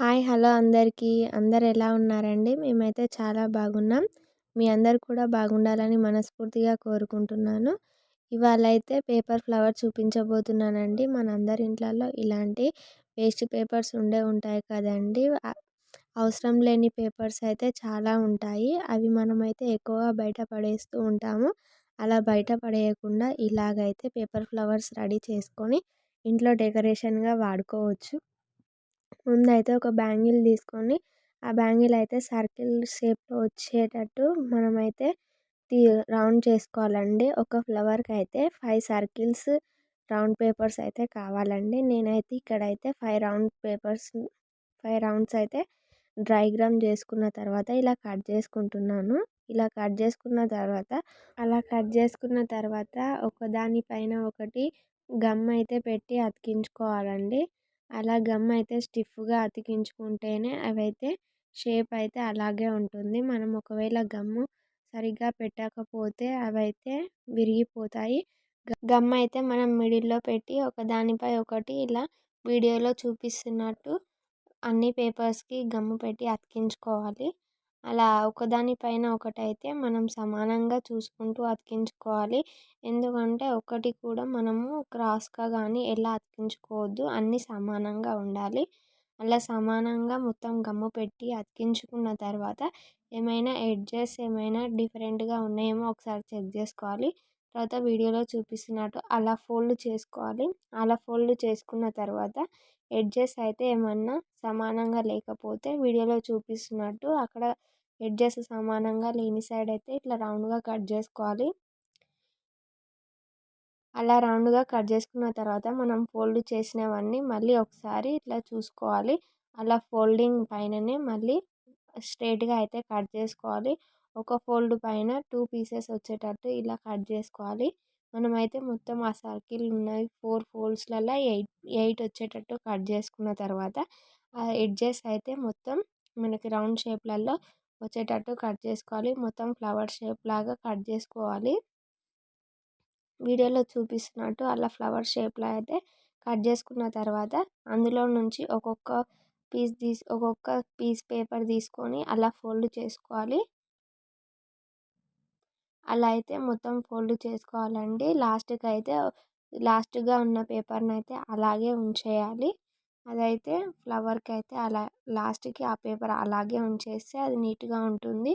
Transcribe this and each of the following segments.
Hi hello అందరికీ. అందరు ఎలా ఉన్నారండి? మేమైతే చాలా బాగున్నాం. మీ అందరు కూడా బాగుండాలని మనస్ఫూర్తిగా కోరుకుంటున్నాను. ఇవాళ అయితే పేపర్ ఫ్లవర్ చూపించబోతున్నానండి. మనందరి ఇంట్లలో ఇలాంటి వేస్ట్ పేపర్స్ ఉండే ఉంటాయి కదండి. అవసరం లేని పేపర్స్ అయితే చాలా ఉంటాయి. అవి మనమైతే ఎక్కువగా బయట పడేస్తూ ఉంటాము. అలా బయట పడేయకుండా ఇలాగైతే పేపర్ ఫ్లవర్స్ రెడీ చేసుకొని ఇంట్లో డెకరేషన్గా వాడుకోవచ్చు. ముందైతే ఒక బ్యాంగిల్ తీసుకొని ఆ బ్యాంగిల్ అయితే సర్కిల్ షేప్లో వచ్చేటట్టు మనమైతే తీ రౌండ్ చేసుకోవాలండి. ఒక ఫ్లవర్కి అయితే ఫైవ్ సర్కిల్స్ రౌండ్ పేపర్స్ అయితే కావాలండి. నేనైతే ఇక్కడైతే five round papers five rounds అయితే డయాగ్రామ్ చేసుకున్న తర్వాత ఇలా కట్ చేసుకుంటున్నాను. ఇలా కట్ చేసుకున్న తర్వాత అలా కట్ చేసుకున్న తర్వాత ఒకదానిపైన ఒకటి గమ్ అయితే పెట్టి అతికించుకోవాలండి. అలా గమ్ అయితే స్టిఫ్గా అతికించుకుంటేనే అవైతే షేప్ అయితే అలాగే ఉంటుంది. మనం ఒకవేళ గమ్ము సరిగ్గా పెట్టకపోతే అవైతే విరిగిపోతాయి. గమ్ అయితే మనం మిడిల్లో పెట్టి ఒకదానిపై ఒకటి ఇలా వీడియోలో చూపిస్తున్నట్టు అన్ని పేపర్స్కి గమ్ము పెట్టి అతికించుకోవాలి. అలా ఒకదానిపైన ఒకటైతే మనం సమానంగా చూసుకుంటూ అతికించుకోవాలి. ఎందుకంటే ఒకటి కూడా మనము క్రాస్గా కానీ ఎలా అతికించుకోవద్దు అన్నీ సమానంగా ఉండాలి. అలా సమానంగా మొత్తం గమ్ము పెట్టి అతికించుకున్న తర్వాత ఏమైనా ఎడ్జెస్ ఏమైనా డిఫరెంట్గా ఉన్నాయేమో ఒకసారి చెక్ చేసుకోవాలి. తర్వాత వీడియోలో చూపిస్తున్నట్టు అలా ఫోల్డ్ చేసుకోవాలి. అలా ఫోల్డ్ చేసుకున్న తర్వాత ఎడ్జెస్ అయితే ఏమన్నా సమానంగా లేకపోతే వీడియోలో చూపిస్తున్నట్టు అక్కడ ఎడ్జెస్ సమానంగా లేని సైడ్ అయితే ఇట్లా రౌండ్గా కట్ చేసుకోవాలి. అలా రౌండ్గా కట్ చేసుకున్న తర్వాత మనం ఫోల్డ్ చేసినవన్నీ మళ్ళీ ఒకసారి ఇట్లా చూసుకోవాలి. అలా ఫోల్డింగ్ పైననే మళ్ళీ స్ట్రైట్గా అయితే కట్ చేసుకోవాలి. ఒక ఫోల్డ్ పైన టూ పీసెస్ వచ్చేటట్టు ఇలా కట్ చేసుకోవాలి. మనమైతే మొత్తం ఆ సర్కిల్ ఉన్నాయి ఫోర్ ఫోల్డ్స్లలో ఎయిట్ ఎయిట్ వచ్చేటట్టు కట్ చేసుకున్న తర్వాత ఆ ఎడ్జెస్ అయితే మొత్తం మనకి రౌండ్ షేప్లలో వచ్చేటట్టు కట్ చేసుకోవాలి. మొత్తం ఫ్లవర్ షేప్ లాగా కట్ చేసుకోవాలి. వీడియోలో చూపిస్తున్నట్టు అలా ఫ్లవర్ షేప్లో అయితే కట్ చేసుకున్న తర్వాత అందులో నుంచి ఒక్కొక్క పీస్ తీసి ఒక్కొక్క పీస్ పేపర్ తీసుకొని అలా ఫోల్డ్ చేసుకోవాలి. అలా అయితే మొత్తం ఫోల్డ్ చేసుకోవాలండి. లాస్ట్కి అయితే లాస్ట్గా ఉన్న పేపర్ని అయితే అలాగే ఉంచేయాలి. అదైతే ఫ్లవర్కి అయితే అలా లాస్ట్కి ఆ పేపర్ అలాగే ఉంచేస్తే అది నీట్గా ఉంటుంది.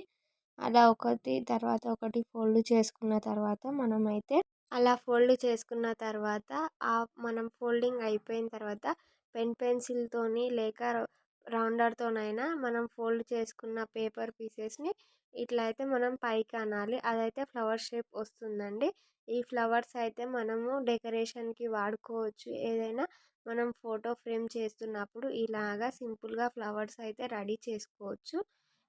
అలా ఒకటి తర్వాత ఒకటి ఫోల్డ్ చేసుకున్న తర్వాత మనమైతే అలా ఫోల్డ్ చేసుకున్న తర్వాత ఆ మనం ఫోల్డింగ్ అయిపోయిన తర్వాత పెన్ పెన్సిల్తోని లేక రౌండర్తోనైనా మనం ఫోల్డ్ చేసుకున్న పేపర్ పీసెస్ని ఇట్లా అయితే మనం పైకి అనాలి. అదైతే ఫ్లవర్ షేప్ వస్తుందండి. ఈ ఫ్లవర్స్ అయితే మనము డెకరేషన్కి వాడుకోవచ్చు. ఏదైనా మనం ఫోటో ఫ్రేమ్ చేస్తున్నప్పుడు ఇలాగా సింపుల్గా ఫ్లవర్స్ అయితే రెడీ చేసుకోవచ్చు.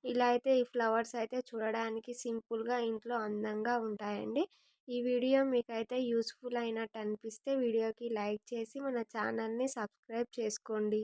ఇలా అయితే ఈ ఫ్లవర్స్ అయితే చూడడానికి సింపుల్గా ఇంట్లో అందంగా ఉంటాయండి. ఈ వీడియో మీకైతే యూస్ఫుల్ అయినట్టు అనిపిస్తే వీడియోకి లైక్ చేసి మన ఛానల్ని సబ్స్క్రైబ్ చేసుకోండి.